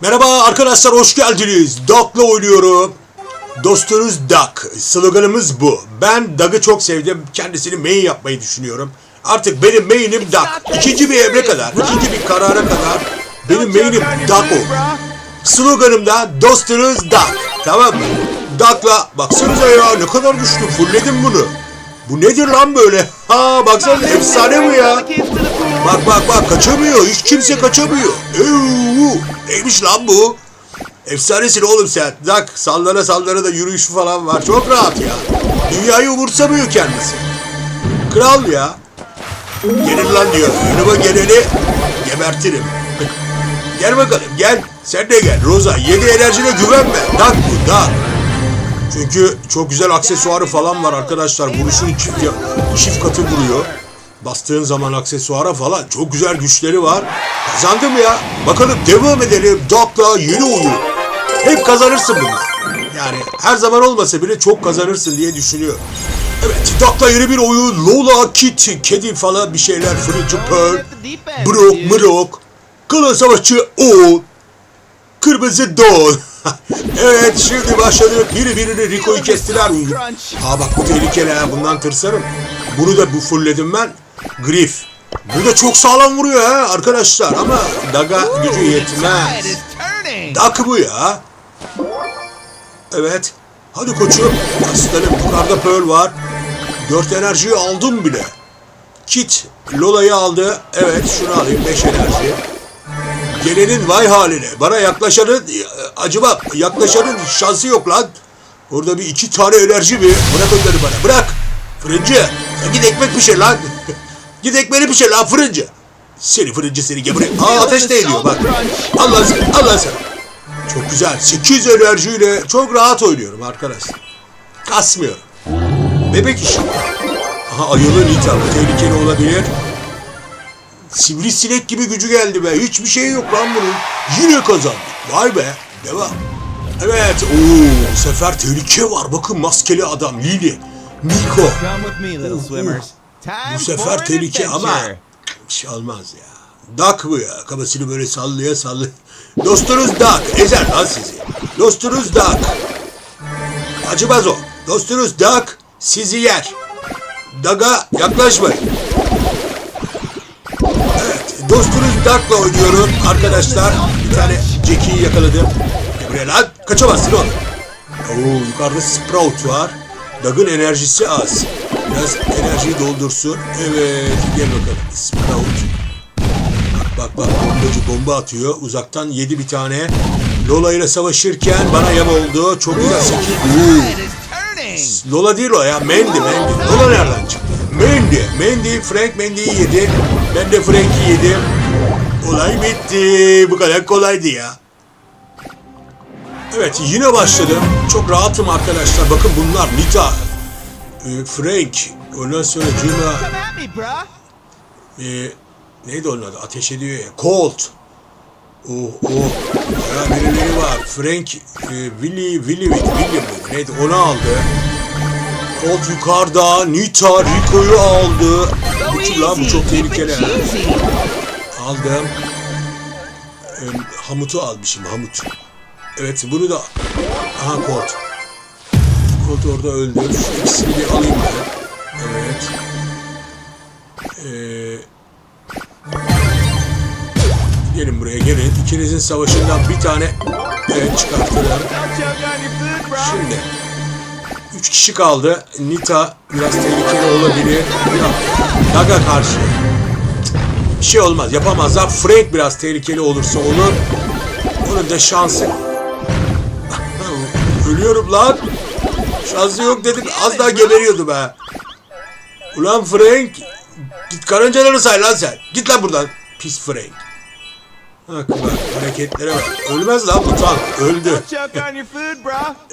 Merhaba arkadaşlar hoş geldiniz. Duck'la oynuyorum. Dostunuz Duck. Sloganımız bu. Ben Duck'ı çok sevdim. Kendisini main yapmayı düşünüyorum. Artık benim main'im Duck. İkinci bir emre kadar, ikinci bir karara kadar benim main'im Duck oldu. Sloganım da dostunuz Duck. Tamam mı? Duck'la baksanıza ya ne kadar güçlü. Fullledim bunu. Bu nedir lan böyle? Ha baksana efsane bu ya. Bak bak bak kaçamıyor. Hiç kimse kaçamıyor. Euu, neymiş lan bu? Efsanesin oğlum sen. Bak sallana sallana da yürüyüşü falan var. Çok rahat ya. Dünyayı umursamıyor kendisi. Kral ya. Gelin lan diyor. Yanıma geleni gebertirim. gel bakalım gel. Sen de gel. Roza yedi enerjine güvenme. Dak bu dak. Çünkü çok güzel aksesuarı falan var arkadaşlar. Vuruşun çift, çift katı vuruyor. Bastığın zaman aksesuara falan çok güzel güçleri var. Kazandım ya. Bakalım devam edelim. Dokla yeni oyun. Hep kazanırsın bunu. Yani her zaman olmasa bile çok kazanırsın diye düşünüyorum. Evet, Dokla yeni bir oyun. Lola, Kit, kedi falan bir şeyler. Fırıncı Pearl, Brook, Mırok, Klan Savaşçı O, Kırmızı Don. evet şimdi başladık. Biri birini Rico'yu kestiler. Aa bak bu tehlikeli ha. Bundan tırsarım. Bunu da bu fullledim ben. Griff. Bu da çok sağlam vuruyor ha arkadaşlar ama Daga gücü yetmez. Dak bu ya. Evet. Hadi koçum. Aslanım yukarıda Pearl var. Dört enerjiyi aldım bile. Kit Lola'yı aldı. Evet şunu alayım. Beş enerji. Gelenin vay haline. Bana yaklaşanın acaba yaklaşanın şansı yok lan. Orada bir iki tane enerji mi? Bırak onları bana. Bırak. Fırıncı. Sen git ekmek pişir lan. git ekmeğini pişir lan fırıncı. Seni fırıncı seni gebre. Aa ateş de ediyor bak. Allah sen. Allah sen. Çok güzel. 8 enerjiyle çok rahat oynuyorum arkadaşlar. Kasmıyorum. Bebek işi. Aha ayılı Nita. Bu tehlikeli olabilir. Sivrisinek gibi gücü geldi be. Hiçbir şey yok lan bunun. Yine kazandık. Vay be. Devam. Evet. Oo, bu sefer tehlike var. Bakın maskeli adam. Lili. Miko. Come with me, little swimmers. Bu sefer tehlike ama bir şey olmaz ya. Duck bu ya. Kafasını böyle sallaya sallaya. Dostunuz Duck. Ezer lan sizi. Dostunuz Duck. Acımaz o. Dostunuz Duck sizi yer. Daga yaklaşmayın. Evet. Dostunuz Duck'la oynuyorum arkadaşlar. Bir tane Jackie'yi yakaladım. Buraya lan. Kaçamazsın oğlum. Oo, yukarıda Sprout var. Dag'ın enerjisi az. Biraz enerjiyi doldursun. Evet, gel bakalım. Sprout. Bak bak bombacı bomba atıyor. Uzaktan yedi bir tane. Lola ile savaşırken bana yem oldu. Çok güzel turning. Lola değil o ya. Mandy, Mandy. Lola nereden çıktı? Mandy. Mandy, Frank Mandy'yi yedi. Ben de Frank'i yedim. Olay bitti. Bu kadar kolaydı ya. Evet yine başladım. Çok rahatım arkadaşlar. Bakın bunlar Nita, e, Frank, ondan sonra bruh. e, neydi onun adı? Ateş ediyor ya. Colt. Oh oh. Ya birileri var. Frank, e, Willy, Willy? William miydi? Neydi? Onu aldı. Colt yukarıda. Nita, Rico'yu aldı. Kim lan? Bu çok tehlikeli. ha. Aldım. Ee, Hamut'u almışım Hamut. Evet bunu da... Aha Colt. Colt orada öldü. Şu ikisini bir alayım ben. Evet. Ee, gelin buraya gelin. İkinizin savaşından bir tane evet, bro. Şimdi üç kişi kaldı. Nita biraz tehlikeli olabilir. Daga karşı. Bir şey olmaz. Yapamazlar. Frank biraz tehlikeli olursa olur. Onun da şansı. Ölüyorum lan. Şansı yok dedim. Az daha geberiyordu be. Ulan Frank. Git karıncaları say lan sen. Git lan buradan. Pis Frank. Bak bak hareketlere bak. Ölmez lan bu tank. Öldü.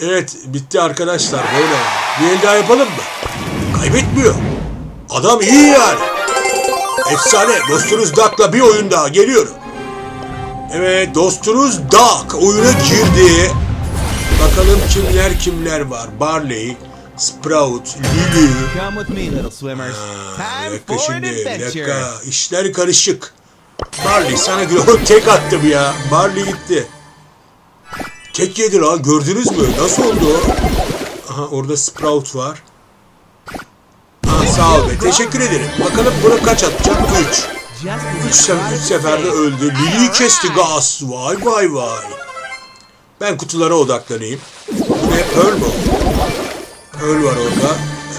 Evet bitti arkadaşlar böyle. Bir el daha yapalım mı? Kaybetmiyor. Adam iyi yani. Efsane. Dostunuz Duck'la bir oyun daha geliyorum. Evet dostunuz Duck oyuna girdi. Bakalım kimler kimler var. Barley, Sprout, Lily. Time dakika şimdi bir dakika. İşler karışık. Barley sana göre tek attım ya. Barley gitti. tek yedi la gördünüz mü? Nasıl oldu o? Aha orada Sprout var. Ha, sağ ol be teşekkür ederim. Bakalım bunu kaç atacak? 3. Just as Üç, se- üç seferde öldü. Lili'yi kesti gaz. Vay vay vay. Ben kutulara odaklanayım. Bu ne? Pearl mü? Pearl var orada.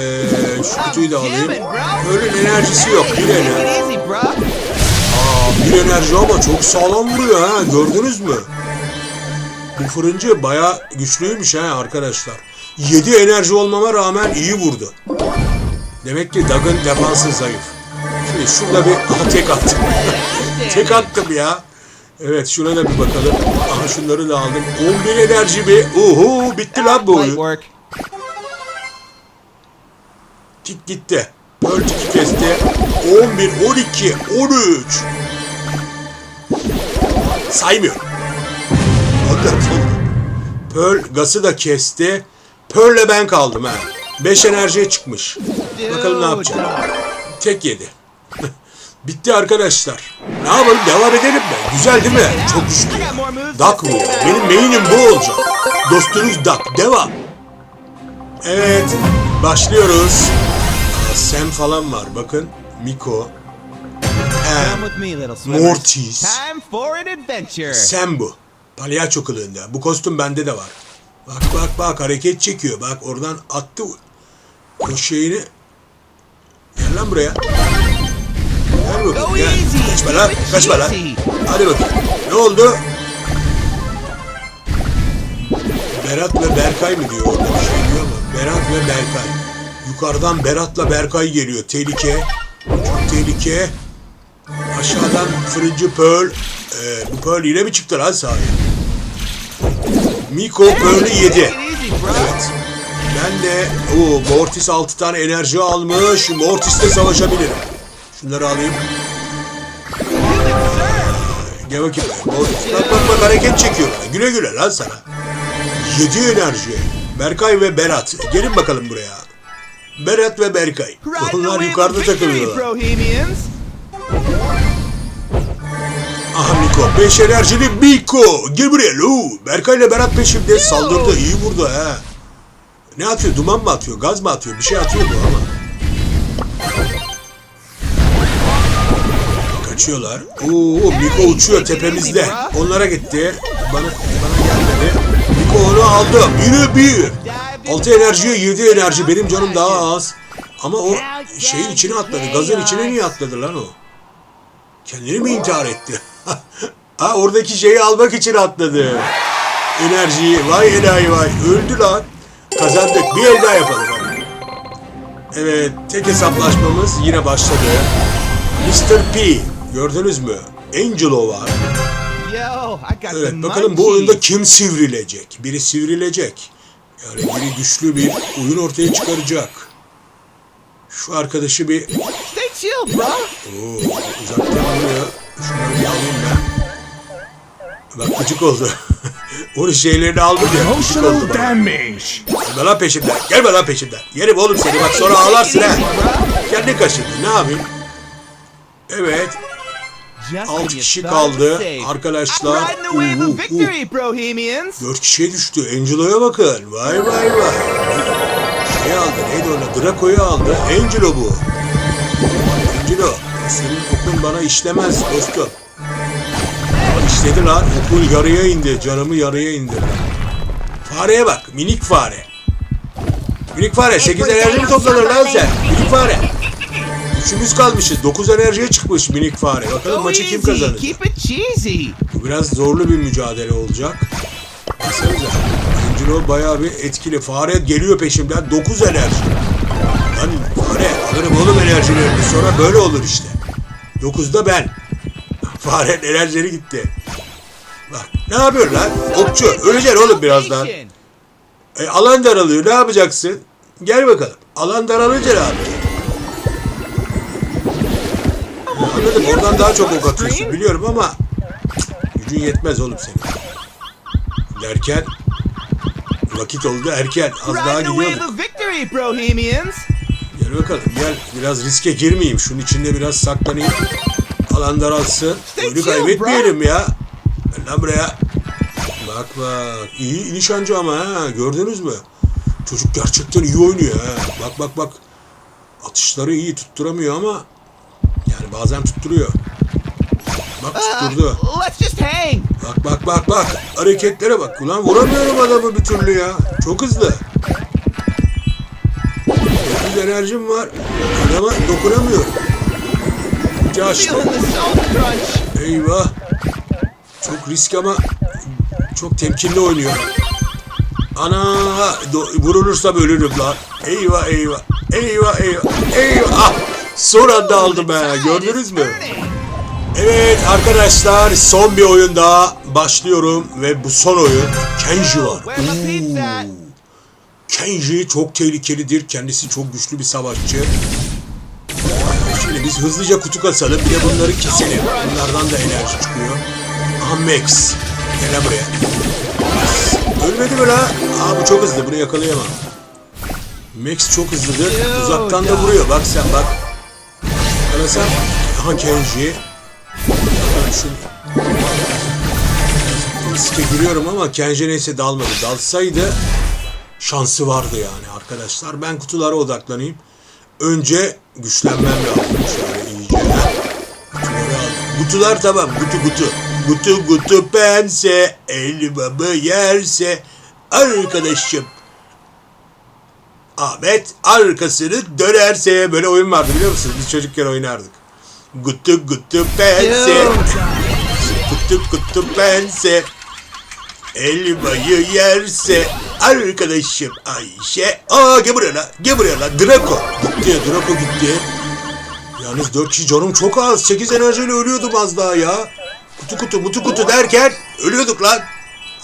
Ee, şu kutuyu da alayım. Pearl'ün enerjisi yok. Bir enerji. Aa, bir enerji ama çok sağlam vuruyor ha. Gördünüz mü? Bu fırıncı baya güçlüymüş ha arkadaşlar. 7 enerji olmama rağmen iyi vurdu. Demek ki Doug'ın defansı zayıf. Şimdi şurada bir aha, tek attım. tek attım ya. Evet şuna da bir bakalım. Aha şunları da aldım. 11 enerji bir. Uhu bitti lan bu oyun. Tik gitti. Pearl tiki kesti. 11, 12, 13. Saymıyor. Pearl gazı da kesti. Pearl'le ben kaldım ha. 5 enerjiye çıkmış. Bakalım ne yapacak. Tek yedi. Bitti arkadaşlar. Ne yapalım devam edelim mi? Güzel değil mi? Çok ya. Duck ya? Benim main'im bu olacak. Dostunuz Duck. Devam. Evet. Başlıyoruz. Aa, Sam falan var bakın. Miko. Pam. Mortis. Sam bu. Palyaço kılığında. Bu kostüm bende de var. Bak bak bak hareket çekiyor. Bak oradan attı o şeyini. Gel lan buraya. Gel Go bakayım gel. Kaçma lan. Kaçma lan. Hadi bakayım. Ne oldu? Berat ve Berkay mı diyor orada bir şey diyor ama. Berat ve Berkay. Yukarıdan Berat'la Berkay geliyor. Tehlike. Çok tehlike. Aşağıdan fırıncı Pearl. Ee, bu Pearl yine mi çıktı lan sahaya? Miko Pearl'ü yedi. Evet. Ben de o Mortis 6 tane enerji almış. Mortis'le savaşabilirim. Şunları alayım. Gel bakayım. Bak bak bak hareket çekiyor. Güle güle lan sana. 7 enerji. Berkay ve Berat. Gelin bakalım buraya. Berat ve Berkay. Onlar yukarıda takılıyorlar. Aha Miko. 5 enerjili Miko. Gel buraya Lu. Berkay ile Berat peşimde saldırdı. İyi vurdu ha. Ne atıyor? Duman mı atıyor? Gaz mı atıyor? Bir şey atıyor bu ama. Kaçıyorlar. Oo, Miko uçuyor tepemizde. Onlara gitti. Bana, bana gelmedi. Miko onu aldı. Biri bir. 6 enerjiye 7 enerji. Benim canım daha az. Ama o şeyin içine atladı. Gazın içine niye atladı lan o? Kendini mi intihar etti? ha oradaki şeyi almak için atladı. Enerjiyi. Vay enayi vay. Öldü lan. Kazandık. Bir el daha yapalım. Evet. Tek hesaplaşmamız yine başladı. Mr. P. Gördünüz mü? Angelo var. Yo, I got the Evet bakalım bu oyunda kim sivrilecek? Biri sivrilecek. Yani biri güçlü bir oyun ortaya çıkaracak. Şu arkadaşı bir. Oo, uzaktan vuruyor. Şunları bir alayım ben. Bak gıcık oldu. Onun şeylerini aldım ya. Gıcık oldu Emotional bana. damage. Gelme lan peşimden. Gelme lan peşimden. Yerim oğlum seni bak sonra ağlarsın ha. Kendi kaşındı. Ne yapayım? Evet. Just Alt when you kişi thought kaldı. Arkadaşlar, uh, uh, Bohemians. Dört kişiye düştü. Angelo'ya bakın. Vay vay vay. Şey aldı. Neydi ona? Draco'yu aldı. Angelo bu. Angelo. Senin okun bana işlemez dostum. Ama işledi lan. Okul yarıya indi. Canımı yarıya indirdi. Fareye bak. Minik fare. Minik fare. 8 enerji mi topladın lan sen? Minik fare. Üçümüz kalmışız. 9 enerjiye çıkmış minik fare. Bakalım maçı kim kazanacak? Keep it cheesy. Bu biraz zorlu bir mücadele olacak. Baksanıza. Angelo bayağı bir etkili. Fare geliyor peşimden. 9 enerji. Lan fare alırım oğlum enerjilerini. Sonra böyle olur işte. 9'da ben. Farenin enerjileri gitti. Bak ne yapıyor lan? Okçu. Öleceksin oğlum birazdan. E, alan daralıyor. Ne yapacaksın? Gel bakalım. Alan daralınca ne yapacaksın? Anladım. Oradan daha çok ok atıyorsun. Biliyorum ama gücün yetmez oğlum senin. Derken vakit oldu erken. Az daha gidiyorduk. Gel bakalım gel. Biraz riske girmeyeyim. Şunun içinde biraz saklanayım. Alan daralsın. Oyunu kaybetmeyelim ya. Gel lan buraya. Bak bak. İyi nişancı ama ha. Gördünüz mü? Çocuk gerçekten iyi oynuyor ha. Bak bak bak. Atışları iyi tutturamıyor ama bazen tutturuyor. Bak tutturdu. let's just hang. Bak bak bak bak. Hareketlere bak. Ulan vuramıyorum adamı bir türlü ya. Çok hızlı. 9 enerjim var. Adama dokunamıyorum. Açtım. Crunch. Eyvah. Çok risk ama çok temkinli oynuyor. Ana vurulursam ölürüm lan. Eyvah eyvah. Eyvah eyvah. Eyvah. Ah, son anda aldım be. Gördünüz mü? Evet arkadaşlar son bir oyun daha başlıyorum ve bu son oyun Kenji var. At? Kenji çok tehlikelidir. Kendisi çok güçlü bir savaşçı. Şimdi biz hızlıca kutu kasalım. Bir de bunları keselim. Bunlardan da enerji çıkıyor. Aha Max. Gel buraya. Ölmedi mi la? Aa bu çok hızlı. Bunu yakalayamam. Max çok hızlıdır. Uzaktan da vuruyor. Bak sen bak. Yakalasam. Aha Kenji. Şunu. Riske giriyorum ama Kenji neyse dalmadı. Dalsaydı şansı vardı yani arkadaşlar. Ben kutulara odaklanayım. Önce güçlenmem lazım şöyle iyice. Kutular tamam. Kutu kutu. Kutu kutu pense. Elmamı yerse. Arkadaşım. Ahmet arkasını dönerse. Böyle oyun vardı biliyor musunuz? Biz çocukken oynardık. Kutu kutu pense. Kutu kutu pense. Elmayı yerse arkadaşım Ayşe. Aa gel buraya lan. Gel buraya lan. Draco. Gitti. Draco gitti. Yalnız 4 kişi canım çok az. 8 enerjiyle ölüyordum az daha ya. Kutu kutu mutu kutu derken ölüyorduk lan.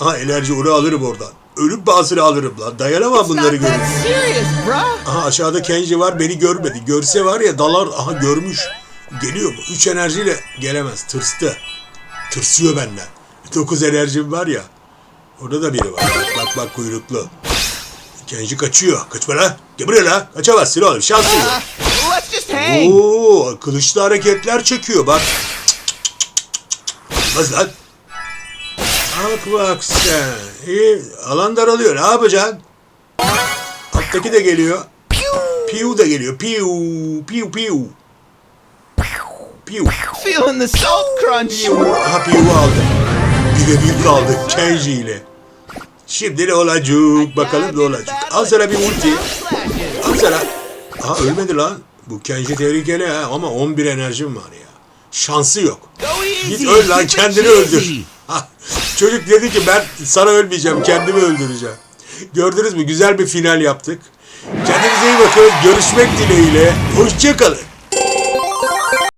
Aha enerji onu alırım oradan. Ölüm bağısını alırım lan. Dayanamam bunları bro. Aha aşağıda Kenji var beni görmedi. Görse var ya dalar aha görmüş. Geliyor mu? 3 enerjiyle gelemez. Tırstı. Tırsıyor benden. 9 enerjim var ya. Orada da biri var. Bak bak, kuyruklu. Kenji kaçıyor. Kaçma lan. Gel buraya lan. Kaçamazsın oğlum. Şansın yok. Oo, kılıçlı hareketler çekiyor bak. Olmaz lan. Bak bak sen. İyi, alan daralıyor. Ne yapacaksın? Alttaki de geliyor. Piu da geliyor. Piu, piu, piu. Piu. Feeling the salt crunch. Aha piu aldı. Bir de bir kaldı Kenji ile. Şimdi ne olacak? Bakalım ne olacak. Al sana bir ulti. Al sana. Aha ölmedi lan. Bu Kenji tehlikeli ha ama 11 enerjim var ya. Şansı yok. Git öl lan kendini öldür. Çocuk dedi ki ben sana ölmeyeceğim kendimi öldüreceğim. Gördünüz mü güzel bir final yaptık. Kendinize iyi bakın. Görüşmek dileğiyle. Hoşçakalın.